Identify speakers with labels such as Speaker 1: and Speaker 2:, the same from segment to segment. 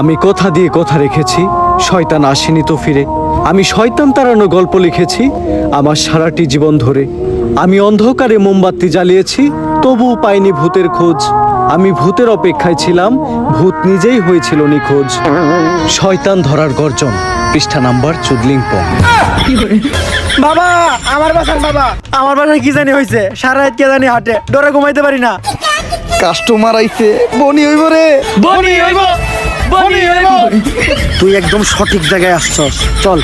Speaker 1: আমি কথা দিয়ে কথা রেখেছি শয়তান আসেনি তো ফিরে। আমি শয়তান তাড়ানো গল্প লিখেছি আমার সারাটি জীবন ধরে। আমি অন্ধকারে মোমবাতি জ্বালিয়েছি তবুও পাইনি ভূতের খোঁজ। আমি ভূতের অপেক্ষায় ছিলাম ভূত নিজেই হয়েছিল নিখোঁজ। শয়তান ধরার গর্জন পৃষ্ঠা নাম্বার চুদলিংপং।
Speaker 2: বাবা আমার বাসার বাবা। আমার বাসায় কি জানি হয়েছে? সারা রাত কে জানি হাটে ডরে ঘুমাইতে পারি না।
Speaker 3: কাস্টমার আইছে বনি হইব রে।
Speaker 2: বনি হইব।
Speaker 3: তুই একদম সঠিক জায়গায় আসছস। চল।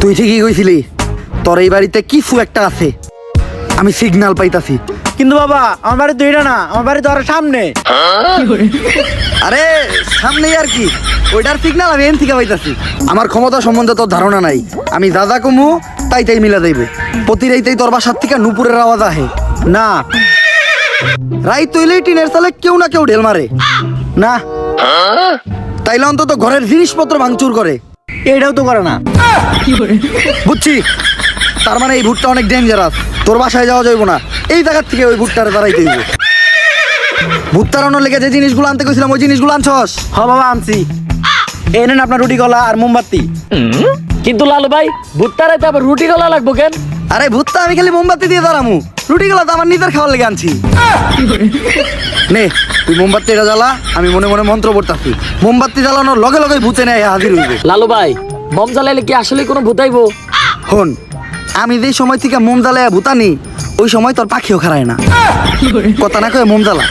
Speaker 3: তুই ঠিকই কইছিলি তোর এই বাড়িতে কি ফু একটা আছে। আমি সিগনাল পাইতাছি।
Speaker 2: কিন্তু বাবা আমার বাড়ি তো এটা না আমার বাড়ি তো আরও সামনে।
Speaker 3: আরে সামনেই আর কি। ওইটার সিগনাল আমি এন থেকে পাইতাছি। আমার ক্ষমতা সম্বন্ধে তোর ধারণা নাই। আমি দাদা কমু তাই তাই মিলা দেবে। প্রতি রাইতেই তোর বাসার থেকে নুপুরের আওয়াজ আহে।
Speaker 2: না।
Speaker 3: রাইত তৈলেই টিনের সালে কেউ না কেউ ঢেল মারে।
Speaker 2: না।
Speaker 3: তাইলে অন্তত ঘরের জিনিসপত্র ভাঙচুর করে।
Speaker 2: এটাও তো করে না।
Speaker 3: বুঝছি? তার মানে এই ভুট্টা অনেক ডেঞ্জারাস তোর বাসায় যাওয়া যাইব না। এই জায়গার থেকে ওই ভুট্টারে দাঁড়াইতে হইব। ভূত তাড়ানোর লেগে যে জিনিসগুলো আনতে কইছিলাম ওই জিনিসগুলো আনছস?
Speaker 2: হ বাবা আনছি। এই নেন আপনার রুটি গলা আর মোমবাতি।
Speaker 4: কিন্তু লালু ভাই ভুট্টারে তো আবার রুটি গলা লাগবো কেন?
Speaker 3: আরে ভূতটা আমি খালি মোমবাতি দিয়ে দাঁড়ামু রুটিগুলো তো আমার নিজের খাওয়ার লেগে আনছি। নে তুই মোমবাতিটা জ্বালা আমি মনে মনে মন্ত্র পড়তাছি। মোমবাতি জ্বালানোর লগে লগে ভূতে নেয় হাজির হইবে।
Speaker 4: লালু ভাই বম জ্বালাইলে কি আসলে কোনো ভূতাইবো
Speaker 3: হন আমি যেই সময় থেকে মোম জ্বালায় ভূতানি ওই সময় তোর পাখিও খারায় না। কথা না কয়ে মোম জ্বালা।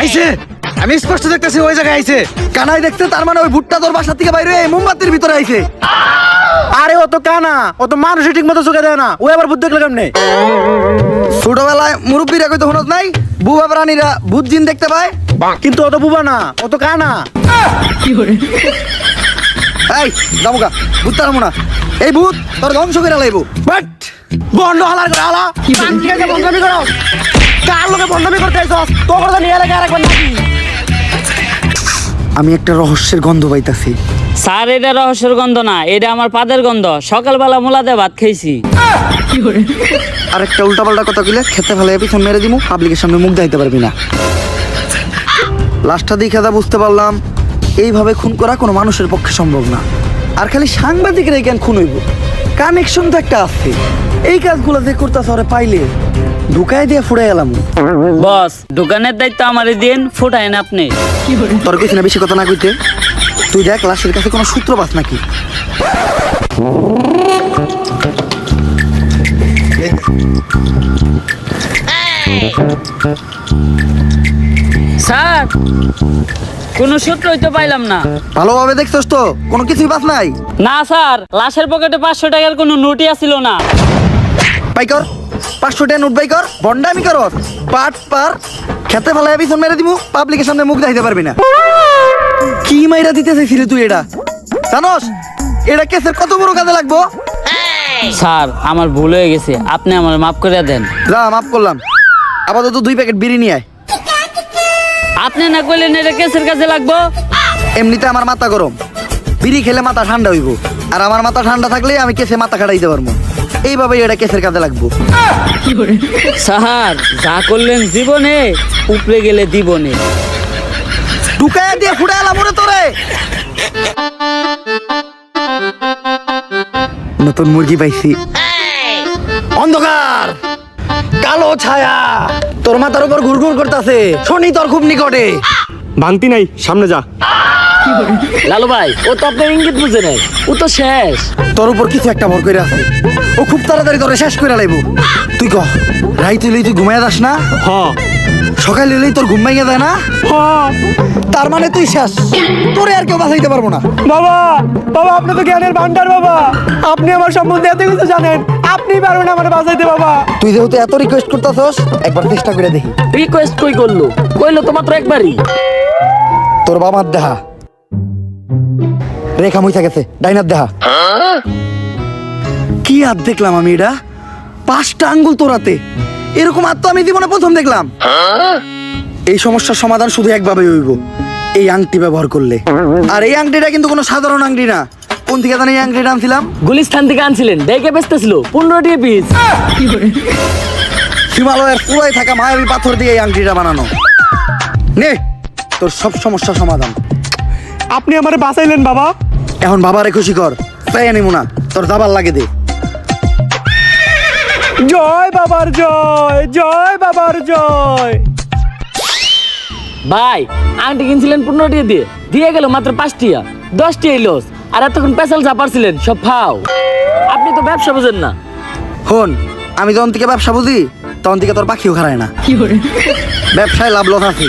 Speaker 2: আইছে! আমি স্পষ্ট দেখতেছি ওই জায়গায় আইছে।
Speaker 3: কানাই দেখতে তার মানে ওই ভুট্টা তোর বাসা থেকে বাইরে এই মোমবাতির ভিতরে আইছে।
Speaker 2: আরে ও তো কানা ও তো মানুষ ঠিক মতো চোখে দেয় না। ও আবার বুদ্ধি দেখলে কেমনে?
Speaker 3: ছোটবেলায় মুরব্বীরা কইতে হনত নাই বুবা প্রাণীরা ভূত জিন দেখতে পায়
Speaker 2: কিন্তু ও তো বুবা না ও তো কানা।
Speaker 3: এই যাব গা ভূত তার না। এই ভূত তোর ধ্বংস করে লাইব।
Speaker 2: বাট বন্ধ হালার করে হালা। আছে বন্ধমি করো কার লোকে বন্ধমি করতে আইছস? তো কথা নিয়ে লাগে আর একবার নাকি
Speaker 3: আমি একটা রহস্যের গন্ধ পাইতাছি।
Speaker 4: স্যার এটা রহস্যের গন্ধ না এটা আমার পাদের গন্ধ। সকালবেলা মোলাতে ভাত খাইছি।
Speaker 3: আর একটা উল্টাপাল্টা কথা কইলে খেতে ফেলে পিছন মেরে দিমু পাবলিকের সামনে মুখ দেখাইতে পারবি না। লাস্টটা দিয়ে খেদা বুঝতে পারলাম এইভাবে খুন করা কোনো মানুষের পক্ষে সম্ভব না। আর খালি সাংবাদিকের কেন খুন হইব। কানেকশন তো একটা আছে। এই কাজগুলো যে করতেছ ওরে পাইলে। ঢুকাই দিয়ে ফুড়ে এলাম।
Speaker 4: বস দোকানের দায়িত্ব আমারই দিন ফুটাইন আপনি।
Speaker 3: তোর কিছু না বেশি কথা না কইতে। তুই দেখ লাশের কাছে কোনো সূত্র পাস নাকি?
Speaker 4: স্যার কোনো সূত্রই তো পাইলাম না।
Speaker 3: ভালোভাবে দেখছস তো কোনো কিছুই পাস নাই।
Speaker 4: না স্যার লাশের পকেটে পাঁচশো টাকার কোনো নোটই আসিল না।
Speaker 3: বাই কর পাঁচশো টাকা নোট বাই কর বন্ডামি কর পাট পার খেতে ফেলায় পিছন মেরে দিমু পাবলিকের সামনে মুখ দেখাইতে পারবি না। কি মাইরা দিতে চাইছিলি তুই এটা? জানোস এটা কেসের কত বড় কাজে লাগবো?
Speaker 4: স্যার আমার ভুল হয়ে গেছে। আপনি আমার মাফ করে দেন।
Speaker 3: যা মাফ করলাম। আপাতত দুই প্যাকেট বিড়ি নিয়ে আয়।
Speaker 4: আপনি না করলেন এটা কেসের কাছে লাগবো?
Speaker 3: এমনিতে আমার মাথা গরম। বিড়ি খেলে মাথা ঠান্ডা হইব। আর আমার মাথা ঠান্ডা থাকলে আমি কেসে মাথা খাটাইতে পারব। এইভাবেই এটা কেসের কাজে লাগবো।
Speaker 4: স্যার যা করলেন জীবনে উপরে গেলে দিবনে।
Speaker 3: ঢুকায় দিয়ে ফুটে এলাম তোরে। নতুন মুরগি পাইছি। অন্ধকার কালো ছায়া তোর মাথার উপর ঘুরঘুর করতেছে। শনি তোর খুব নিকটে।
Speaker 2: ভাঙতি নাই সামনে যা।
Speaker 4: লালু ভাই ও তো আপনার ইঙ্গিত বুঝে নেই। ও তো শেষ।
Speaker 3: তোর উপর কিছু একটা ভর করে আছে। ও খুব তাড়াতাড়ি তোরে শেষ করে লাইব। তুই কহ রাইত হইলেই তুই ঘুমাইয়া যাস না?
Speaker 2: হ।
Speaker 3: সকাল হইলেই তোর ঘুম ভাঙিয়া যায় না?
Speaker 2: হ।
Speaker 3: তার মানে তুই শেষ। তোরে আর কেউ বাঁচাইতে পারব না।
Speaker 2: বাবা বাবা আপনি তো জ্ঞানের ভান্ডার বাবা। আপনি আমার সম্বন্ধে এত কিছু জানেন। আপনি পারবেন আমার বাঁচাইতে বাবা।
Speaker 3: তুই যেহেতু এত রিকোয়েস্ট করতেছস একবার চেষ্টা করে দেখি।
Speaker 4: রিকোয়েস্ট কই করল? কইলো তো মাত্র একবারই।
Speaker 3: তোর বাবার দেহা। রেখা মুইসা গেছে ডাইনার দেহা। কি হাত দেখলাম আমি এটা? পাঁচটা আঙ্গুল তোরাতে এরকম হাত তো আমি জীবনে প্রথম দেখলাম। এই সমস্যার সমাধান শুধু একভাবে হইব। এই আংটি ব্যবহার করলে। আর এই আংটিটা কিন্তু কোনো সাধারণ আংটি না। কোন থেকে জানি এই আংটিটা আনছিলাম?
Speaker 4: গুলিস্থান থেকে আনছিলেন। দেখে বেচতেছিল। পনেরো টাকা পিস
Speaker 3: হিমালয়ের পুরাই থাকা মায়াবী পাথর দিয়ে এই আংটিটা বানানো। নে তোর সব সমস্যা সমাধান।
Speaker 2: আপনি আমারে বাঁচাইলেন বাবা।
Speaker 3: এখন বাবারে খুশি কর। তাই আনিমু না। তোর দাবার লাগে দে।
Speaker 2: জয় বাবার জয় জয় বাবার জয়।
Speaker 4: ভাই আংটি কিনছিলেন পনেরো টাকা দিয়ে। দিয়ে গেল মাত্র পাঁচ টিয়া। দশ টিয়া লস। আর এতক্ষণ পেশাল চাপারছিলেন সব ফাও। আপনি তো ব্যবসা বোঝেন না।
Speaker 3: হন আমি যখন থেকে ব্যবসা বুঝি তখন থেকে তোর পাখিও খারায় না। ব্যবসায় লাভ লস আছে।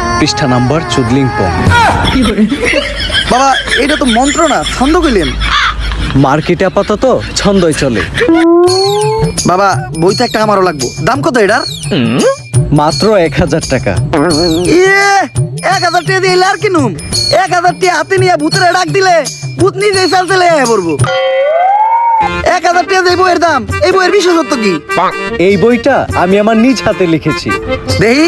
Speaker 1: পৃষ্ঠা নাম্বার চুদলিংপং।
Speaker 3: বাবা এটা তো মন্ত্র না ছন্দ কইলেন।
Speaker 1: মার্কেটে আপাতত ছন্দই চলে।
Speaker 3: বাবা বইটা একটা আমারও লাগবো। দাম কত এটার?
Speaker 1: মাত্র এক হাজার টাকা।
Speaker 3: এক হাজার টাকা দিয়ে আর কিনুম এক হাজার টাকা হাতে নিয়ে ভূতের ডাক দিলে ভূত নিজেই চাল চলে আয় পড়ব। এক হাজার টাকা এই বইয়ের দাম এই বইয়ের বিশেষত্ব কি?
Speaker 1: এই বইটা আমি আমার নিজ হাতে লিখেছি।
Speaker 3: দেখি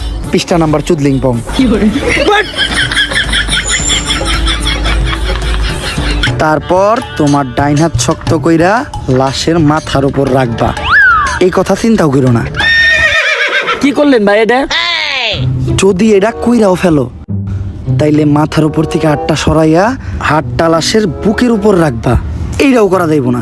Speaker 3: পৃষ্ঠা নাম্বার চুদলিং পং তারপর তোমার ডাইন হাত শক্ত কইরা লাশের মাথার উপর রাখবা। এই কথা চিন্তাও করো না।
Speaker 4: কি করলেন ভাই এটা?
Speaker 3: যদি এটা কইরাও ফেলো তাইলে মাথার উপর থেকে হাতটা সরাইয়া হাতটা লাশের বুকের উপর রাখবা। এইটাও করা যাইব না।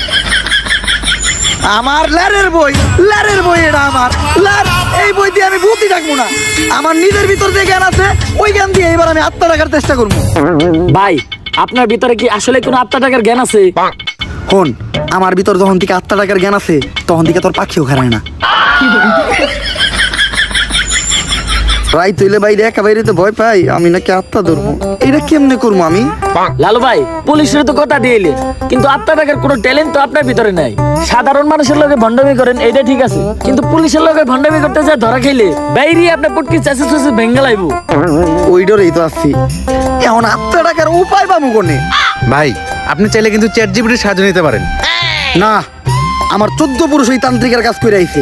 Speaker 3: আমার লারের বই লারের বই এটা আমার। লার এই বই দিয়ে আমি ভূতি ডাকবো না। আমার নিজের ভিতর যে জ্ঞান আছে ওই জ্ঞান দিয়ে এবার আমি আত্মা ডাকার চেষ্টা করব।
Speaker 4: ভাই আপনার ভিতরে কি আসলে কোনো আত্মা টাকার জ্ঞান আছে?
Speaker 3: কোন আমার ভিতর যখন থেকে আত্মা টাকার জ্ঞান আছে তখন থেকে তোর পাখিও খারায় না। রাই তৈলে বাইরে একা বাইরে তো ভয় পাই আমি নাকি আত্মা ধরবো। এটা কেমনে করব আমি?
Speaker 4: লালু ভাই পুলিশের তো কথা দিয়ে এলেন, কিন্তু আত্মা টাকার কোনো ট্যালেন্ট তো আপনার ভিতরে নাই। সাধারণ মানুষের লগে ভণ্ডামি করেন এটা ঠিক আছে কিন্তু পুলিশের লগে ভণ্ডামি করতে যা ধরা খেলে বাইরে আপনার পুটকি চাষে চাষে ভেঙ্গে লাইব।
Speaker 3: ওই ডরেই তো আসছি এখন আত্মা টাকার উপায় পাবো কোনে?
Speaker 5: ভাই আপনি চাইলে কিন্তু চ্যাট জিপিটির সাহায্য নিতে পারেন।
Speaker 3: না আমার চোদ্দ পুরুষ ওই তান্ত্রিকের কাজ করে আইছে।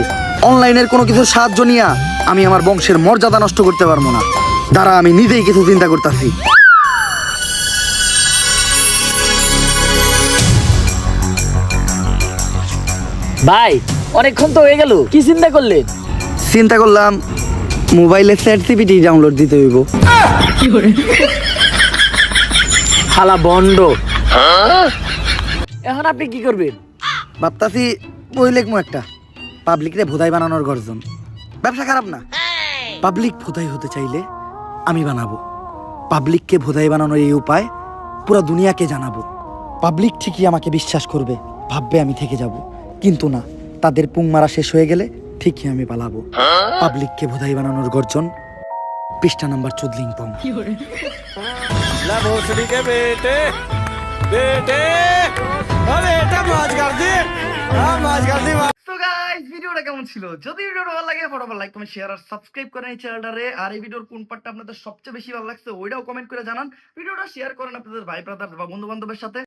Speaker 3: অনলাইনের কোনো কিছুর সাহায্য নিয়া আমি আমার বংশের মর্যাদা নষ্ট করতে পারব না। দ্বারা আমি নিজেই কিছু চিন্তা করতেছি।
Speaker 4: ভাই অনেকক্ষণ তো হয়ে গেল। কি চিন্তা করলেন?
Speaker 3: চিন্তা করলাম মোবাইলে চ্যাট জিপিটি ডাউনলোড দিতে হইব।
Speaker 4: হালা বন্ড। এখন আপনি কি করবেন?
Speaker 3: ভাবতাছি বই লেখমু একটা। পাবলিকরে ভোদাই বানানোর গর্জন। ব্যবসা খারাপ না। পাবলিক ভোদাই হতে চাইলে আমি বানাবো। পাবলিককে ভোদাই বানানোর এই উপায় পুরো দুনিয়াকে জানাব। পাবলিক ঠিকই আমাকে বিশ্বাস করবে, ভাববে আমি থেকে যাব। কিন্তু না, তাদের পুং মারা শেষ হয়ে গেলে ঠিকই আমি পালাবো। পাবলিককে বোধাই বানানোর গর্জন, পৃষ্ঠা নাম্বার চুদলিং পং গাইস ভিডিওটা কেমন ছিল? যদি ভিডিওটা ভালো লাগে ফটো লাইক কমেন্ট শেয়ার আর সাবস্ক্রাইব করেন এই চ্যানেলটারে আর এই ভিডিওর কোন পার্টটা আপনাদের সবচেয়ে বেশি ভালো লাগছে, ওইটাও কমেন্ট করে জানান। ভিডিওটা শেয়ার করেন আপনাদের ভাই ব্রাদার বা বন্ধু বান্ধবের সাথে।